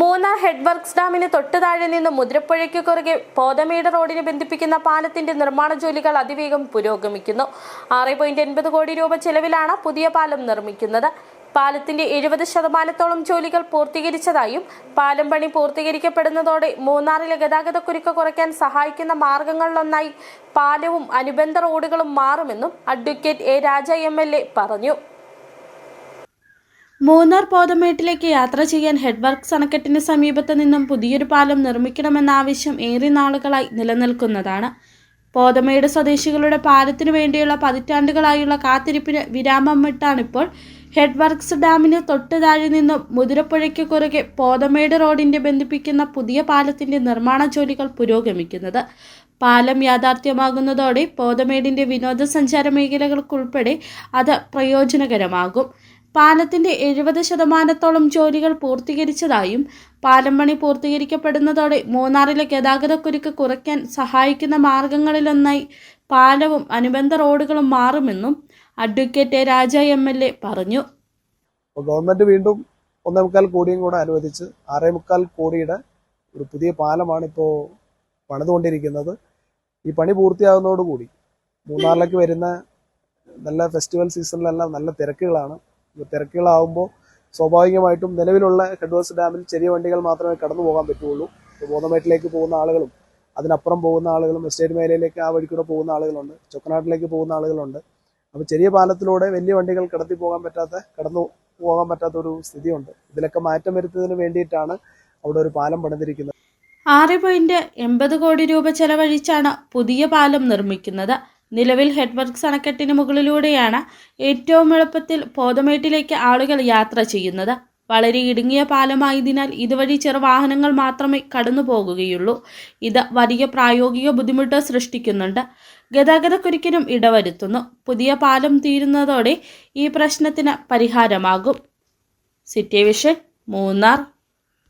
Munnar head works ഡാമിന് തൊട്ടു താഴെ നിന്ന് മുദ്രപ്പുഴയ്ക്ക് കുറുകെ പോതമേട് റോഡിനെ ബന്ധിപ്പിക്കുന്ന പാലത്തിന്റെ നിർമ്മാണ ജോലികൾ അതിവേഗം പുരോഗമിക്കുന്നു. ആറ് പോയിന്റ് എൺപത് കോടി രൂപ ചെലവിലാണ് പുതിയ പാലം നിർമ്മിക്കുന്നത്. പാലത്തിന്റെ എഴുപത് ശതമാനത്തോളം ജോലികൾ പൂർത്തീകരിച്ചതായും പാലം പണി പൂർത്തീകരിക്കപ്പെടുന്നതോടെ മൂന്നാറിലെ ഗതാഗതക്കുരുക്ക് കുറയ്ക്കാൻ സഹായിക്കുന്ന മാർഗങ്ങളിലൊന്നായി പാലവും അനുബന്ധ റോഡുകളും മാറുമെന്നും അഡ്വക്കേറ്റ് എ രാജ എം പറഞ്ഞു. മൂന്നാർ പോതമേട്ടിലേക്ക് യാത്ര ചെയ്യാൻ ഹെഡ് വർക്ക്സ് അണക്കെട്ടിന് സമീപത്ത് നിന്നും പുതിയൊരു പാലം നിർമ്മിക്കണമെന്ന ആവശ്യം ഏറെ നാളുകളായി നിലനിൽക്കുന്നതാണ്. പോതമേട് സ്വദേശികളുടെ പാലത്തിനു വേണ്ടിയുള്ള പതിറ്റാണ്ടുകളായുള്ള കാത്തിരിപ്പിന് വിരാമം വിട്ടാണിപ്പോൾ ഹെഡ്വർക്സ് ഡാമിന് തൊട്ട് താഴെ നിന്നും മുതിരപ്പുഴയ്ക്ക് കുറുകെ പോതമേട് റോഡിന്റെ ബന്ധിപ്പിക്കുന്ന പുതിയ പാലത്തിന്റെ നിർമ്മാണ ജോലികൾ പുരോഗമിക്കുന്നത്. പാലം യാഥാർത്ഥ്യമാകുന്നതോടെ പോതമേടിന്റെ വിനോദസഞ്ചാര മേഖലകൾക്കുൾപ്പെടെ അത് പ്രയോജനകരമാകും. പാലത്തിന്റെ എഴുപത് ശതമാനത്തോളം ജോലികൾ പൂർത്തീകരിച്ചതായും പാലം പണി പൂർത്തീകരിക്കപ്പെടുന്നതോടെ മൂന്നാറിലെ ഗതാഗതക്കുരുക്ക് കുറയ്ക്കാൻ സഹായിക്കുന്ന മാർഗങ്ങളിലൊന്നായി പാലവും അനുബന്ധ റോഡുകളും മാറുമെന്നും advocate Raja M L A പറഞ്ഞു. ഗവൺമെന്റ് വീണ്ടും ഒന്നേ മുക്കാൽ കോടിയും കൂടെ അനുവദിച്ച് ആറേ മുക്കാൽ കോടിയുടെ ഒരു പുതിയ പാലമാണ് ഇപ്പോൾ പണിതുകൊണ്ടിരിക്കുന്നത്. ഈ പണി പൂർത്തിയാകുന്നതോടുകൂടി മൂന്നാറിലേക്ക് വരുന്ന നല്ല ഫെസ്റ്റിവൽ സീസണിലെല്ലാം നല്ല തിരക്കുകളാണ്. ഈ തിരക്കുകളാകുമ്പോൾ സ്വാഭാവികമായിട്ടും നിലവിലുള്ള ഹെഡ്വേഴ്സ് ഡാമിൽ ചെറിയ വണ്ടികൾ മാത്രമേ കടന്നു പോകാൻ പറ്റുള്ളൂ ബോധമേട്ടിലേക്ക് പോകുന്ന ആളുകളും അതിനപ്പുറം പോകുന്ന ആളുകളും എസ്റ്റേറ്റ് മേഖലയിലേക്ക് ആ വഴിക്കൂടെ പോകുന്ന ആളുകളുണ്ട് ചൊക്കനാട്ടിലേക്ക് പോകുന്ന ആളുകളുണ്ട്. അപ്പോൾ ചെറിയ പാലത്തിലൂടെ വലിയ വണ്ടികൾ കടത്തി പോകാൻ പറ്റാത്ത കടന്നു പോകാൻ പറ്റാത്ത ഒരു സ്ഥിതിയുണ്ട്. ഇതിലൊക്കെ മാറ്റം വരുത്തുന്നതിന് വേണ്ടിയിട്ടാണ് അവിടെ ഒരു പാലം പണിതിരിക്കുന്നത്. ആറ് പോയിന്റ് എൺപത് കോടി രൂപ ചെലവഴിച്ചാണ് പുതിയ പാലം നിർമ്മിക്കുന്നത്. നിലവിൽ ഹെഡ് വർക്ക്സ് അണക്കെട്ടിന് മുകളിലൂടെയാണ് ഏറ്റവും എളുപ്പത്തിൽ പോതമേട്ടിലേക്ക് ആളുകൾ യാത്ര ചെയ്യുന്നത്. വളരെ ഇടുങ്ങിയ പാലമായതിനാൽ ഇതുവഴി ചെറുവാഹനങ്ങൾ മാത്രമേ കടന്നു പോകുകയുള്ളൂ. ഇത് വലിയ പ്രായോഗിക ബുദ്ധിമുട്ട് സൃഷ്ടിക്കുന്നുണ്ട്. ഗതാഗതക്കുരുക്കിനും ഇടവരുത്തുന്നു. പുതിയ പാലം തീരുന്നതോടെ ഈ പ്രശ്നത്തിന് പരിഹാരമാകും. City vision Munnar.